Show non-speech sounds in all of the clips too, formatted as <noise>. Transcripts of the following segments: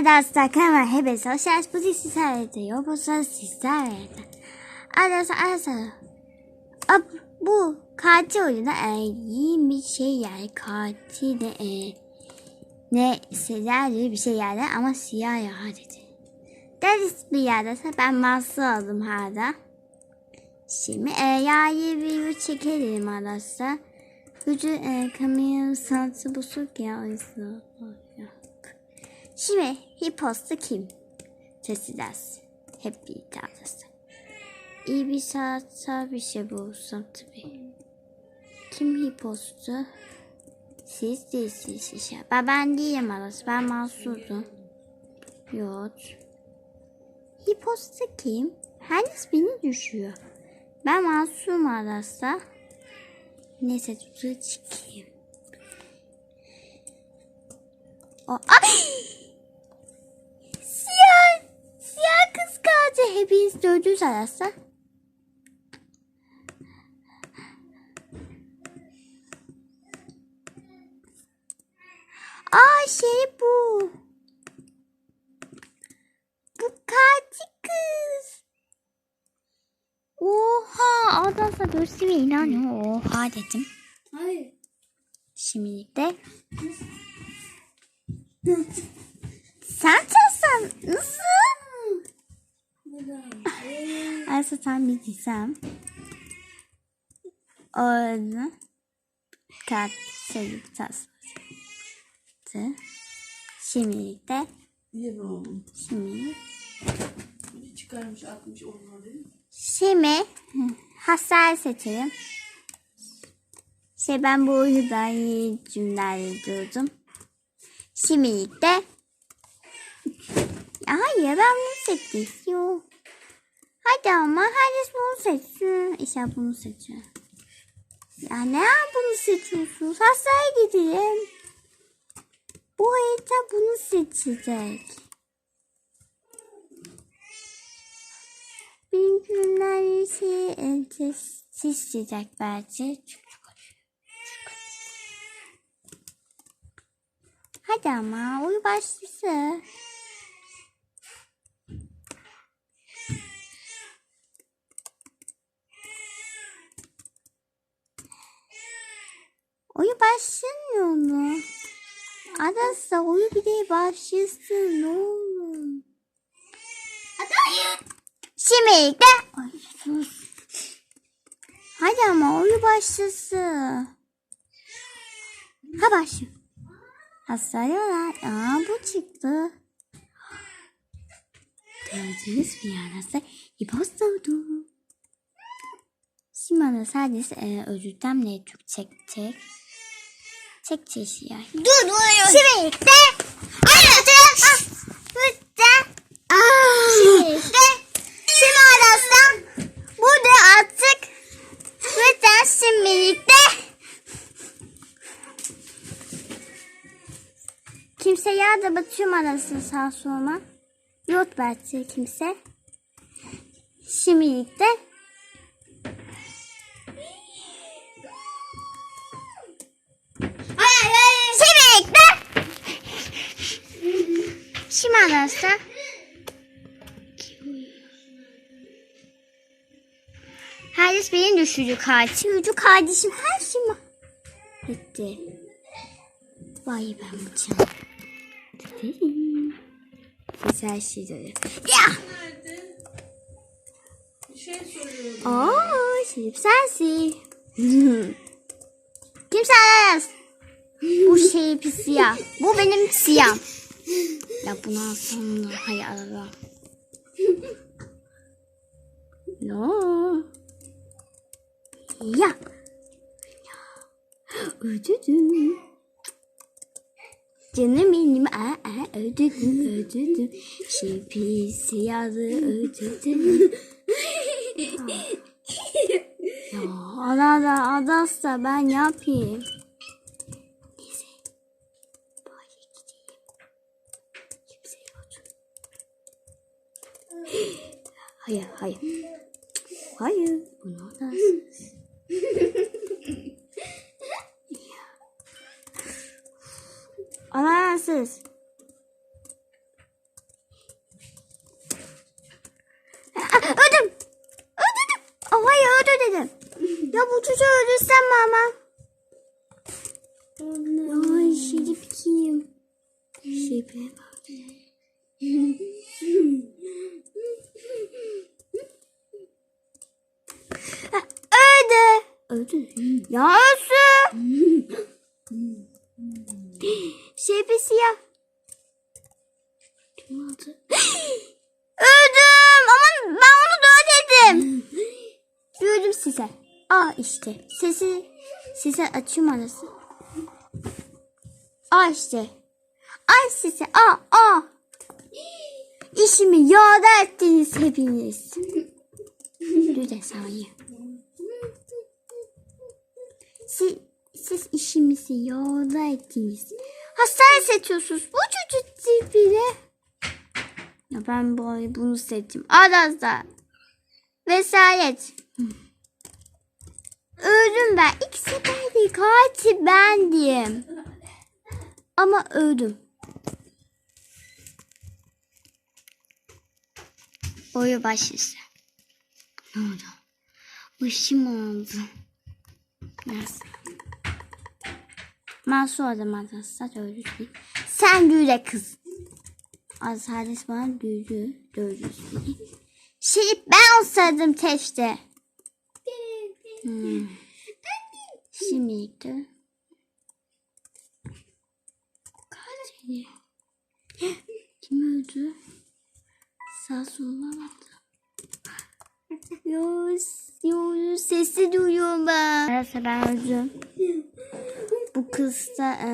Arkadaşlar kanalıma hepiniz hoş geldiniz. Bugün sizlerle yobuzlar sizlerle. Arkadaşlar arkadaşlar. Ab, bu katil oyunda e, iyi bir şey yani katil de e, ne siyah bir şey yani ama siyah ya dedi. Bir yerde ben masum oldum. Şimdi e, yayı bir çekelim arkadaşlar. Gücü e, kamyon sanatı bu ya. Şimdi hiposta kim? Sesi. Hep bir tanesi. İyi bir saatsa bir şey bulsam tabii. Kim hipostu? Siz değilsiniz işte. Ben, ben değilim arası. Ben mahsurdum. Yok. Hiposta kim? Herkes beni düşüyor. Ben masum arası. Neyse tutuğa çıkayım. O, <gasps> ay! Kız kaldı. Hepiniz dördünüz arası. Aa şey bu. Bu katil kız. Oha adamsa gösterime inanıyor. Oha dedim. Hayır. Şimdi de sen çalsan nasıl? Aslında bir desem. Orada kat sayıp tasması. Şimdi de Niye ben oğlum? şimdi Biri çıkarmış atmış değil mi? Şimdi hasar seçelim. Şey ben bu oyunda iyi cümleleri durdum. Şimdilik de ya hayır ben bunu seçiyorum. Hadi ama herkes bunu seçsin. İşte bunu seçiyor. Ya ne bunu seçiyorsunuz? Hastaya gidelim. Bu harita bunu seçecek. Bir günler şey seçecek belki. Hadi ama uyu başlasın. Uyu başlamıyor mu? Adası uyu bir de başlasın ne olur. Şimdi de Ay sus. Hadi ama uyu başlasın. Ha başlıyor. Hasarıyorlar. Aa bu çıktı. Gördüğünüz bir yarası imposter oldu. Şimdi sadece e, özürlemle Türk çekecek. Çek çeşi ya. Dur dur. Şimdi de. Hayır. Lütfen. Şimdi de. Şimdi. Burada artık. Lütfen şimdilik de. Kimse yağda batıyorum arasın sağ soluma. Yok belki kimse. Şimdilik de Şimdi arkadaşlar Herkes benim düşürdü kardeşim. Üçü kardeşim her şey mi? Bitti. Vay ben bıçağım. Biz her şeyi böyle. Ya! Aa, Şerif sensin. Kim sen? Bu şey siyah. Bu benim siyah. Ya bunu alsam da hay Allah. No. Ya. Ödüdüm. Canım benim aa, aa, ödüdüm ödüdüm. Şey pis siyahı ödüdüm. <laughs> Ya ana da adasta ben yapayım. Hayır, hayır. Hayır, bunu olmaz. Anasız. Ödüm. Ödedim. Oh, hayır ödedim. ya bu çocuğu öldürsem mi ama? Ay şerif kim? Şerife bak. Ya ölsün. Şerife siyah. Öldüm ama ben onu dövdüm. Gördüm size. Aa işte. Sesi sesi açayım arası. Aa işte. Ay sesi. Aa aa. İşimi yağda ettiniz hepiniz. Dur de saniye. Siz, siz işimizi yağda ettiniz. Hastane seçiyorsunuz. Bu çocuk tipiyle. Ya ben bu ay bunu seçtim. Adazda. Vesaret. Öldüm ben. İlk seferde katil bendim. Ama öldüm. Oyu başlısı. Ne oldu? Başım oldu. Nasıl? Masum adam arkadaşlar öyle değil. Sen güle kız. Azalet bana düğdü. Dövdü seni. Şey ben olsaydım teşte. Hmm. Şimdi de. Kim öldü? Sağ soluna baktı. Yo, yo, sesi duyuyorum ben. Arası ben öldüm. Bu kız da e,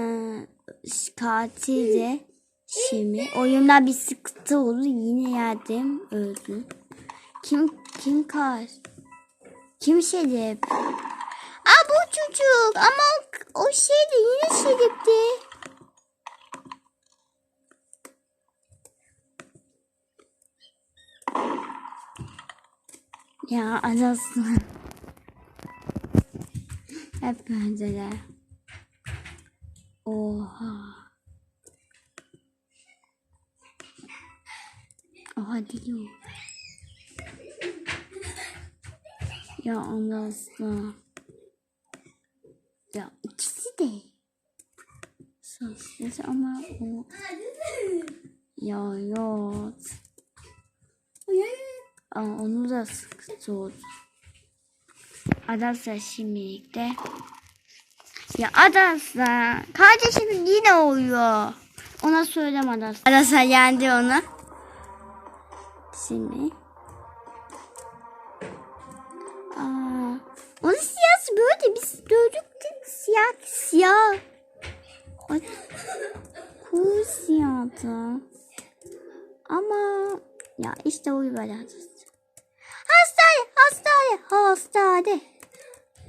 katildi. Şimdi oyunda bir sıkıntı oldu. Yine yerdim. Öldü. Kim kim kar? Kim Şerif? Aa bu çocuk. Ama o, o şeydi yine Şerif'ti. Ya anasını. Hep benzeler. Oha. Oha diyor. Ya anasını. Ya ikisi de. Sessiz ama o. Ya yok. Aa, onu da oldu. Adasla şimdilik de. Ya Adasla. Kardeşim yine oluyor. Ona söyleme Adasla. Adasla yendi onu. Şimdi. Aa, onun siyasi böyle biz gördük siyah siyah. Ay, Cool siyahtı. Ama ya işte o böyle Hastane, hastane.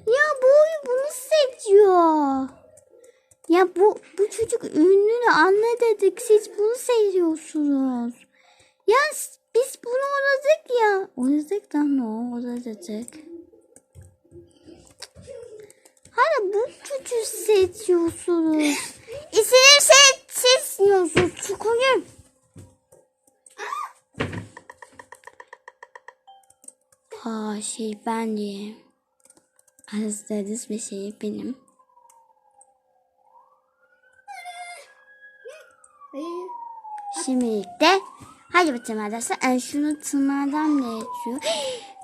Ya bu oyun bunu seçiyor. Ya bu bu çocuk ünlünü anladık. Siz bunu seviyorsunuz. Ya biz bunu oynadık ya. Oynadık da ne oynadık. Hala bu çocuğu seçiyorsunuz. İsim seç seçmiyorsunuz. Çok Aa şey ben de. Azdadız bir şey benim. Şimdilik de hadi bakalım arkadaşlar. En şunu tırnağdan ne geçiyor? <gasps>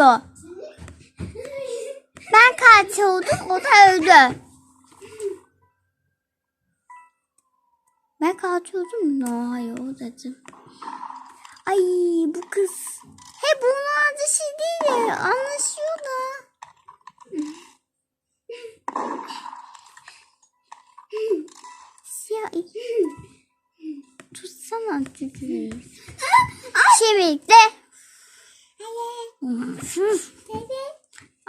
mutlu. Ben katil oldum, o da öldü. Ben katil oldum mu? Hayır o dedim. Ay bu kız. He bunlar da şey değil ya, anlaşıyor da. Siyah. Tutsana çocuğu. De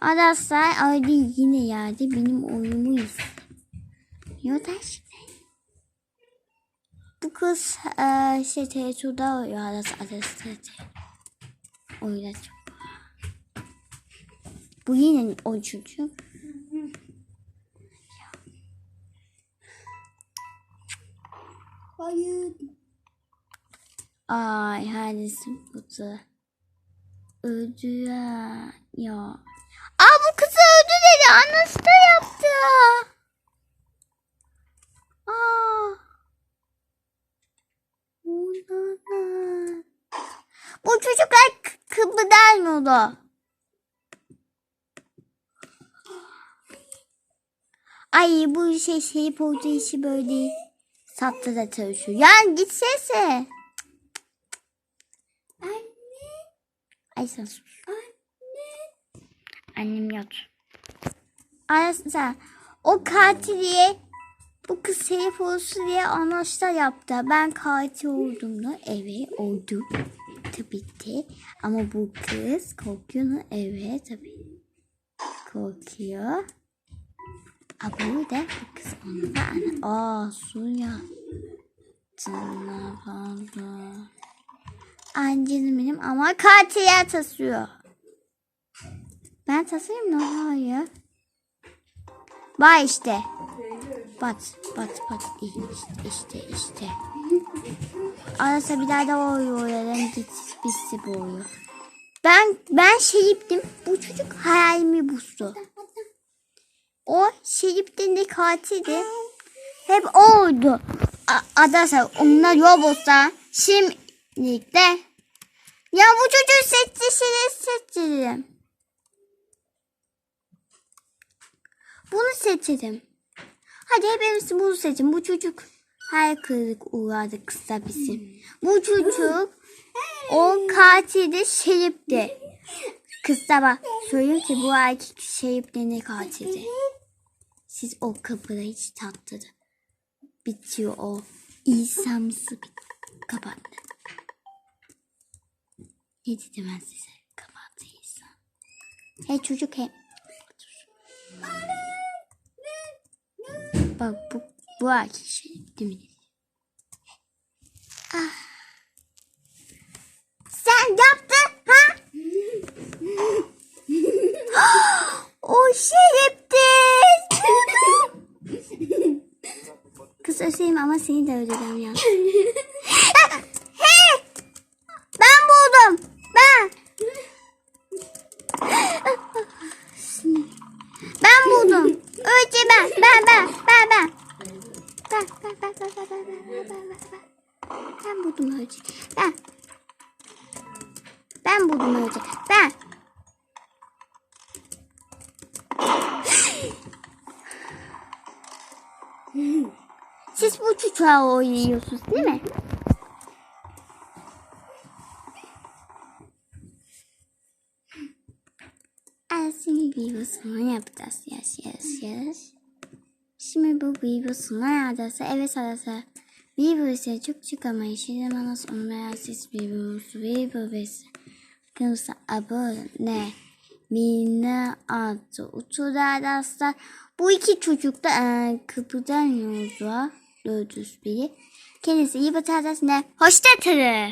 Arkadaşlar öyle yine yerde benim oyumu izliyor da işte. Bu kız e, şey TRT'de oynuyor arkadaşlar. Oyunda çok. Bu yine o çocuk. Hayır. Ay hangisi bu da? Öldü ya. ya. Aa bu kızı öldü dedi. Annesi de yaptı. Aa. Ulan. Bu çocuklar kıpırdanmıyordu. Ay bu şey şey olduğu işi böyle sattı da çalışıyor. Yani gitsese. Anne. Ay sen sus. Anne. Annem yok. Arasında o katiliye bu kız herif olsun diye anlaşta yaptı. Ben katil oldum da evet oldum. Tabii ki. Ama bu kız korkuyor mu? Evet tabii. Korkuyor. Aa, bu da bu kız onu da ana. Aa suya. Canavarlar. Annem benim ama katiliye tasıyor. Ben tasayım mı? Hayır. Bak işte. Bat, bat, bat. İşte, işte, işte. Arasa bir daha da oyun oynayalım. Git, bitsi bu oyun. Ben, ben şeyiptim. Bu çocuk hayalimi bozdu. O şeyiptin katildi. Hep o oldu. Adasa onlar yol bozsa. Şimdi de. Ya bu çocuğu seçti, seni seçtim. Bunu seçelim. Hadi hepimiz bunu seçin. Bu çocuk her kırık uğradı kısa bizim. Bu çocuk o katilde Şerif'ti. Kısa bak söyleyeyim ki bu erkek Şerif'le ne katildi. Siz o kapıda hiç tatlıdı. Bitiyor o. İsamsı kapattı. Ne dedim ben size? Kapattı İsa. Hey çocuk hey. Bak bu bu erkek şey değil mi? Ah. Sen yaptın ha? o şerefsiz. Kız özleyeyim ama seni de öldüreceğim ya. Buldum önce. Ben. Ben buldum önce. Ben. Siz bu çocuğa oynuyorsunuz değil mi? Bir basımı yapacağız. Yes, yes, yes. Şimdi bu basımı adası. Evet adası. Bieber ise çok çık ama yaşayamaz olmaya siz Bieber'ımız Bieber ve kanalımıza abone Mina adlı uçurlar aslar. Bu iki çocuk da e, kapıdan yolda dördüz biri. Kendisi iyi batarız ne? Hoşça kalın.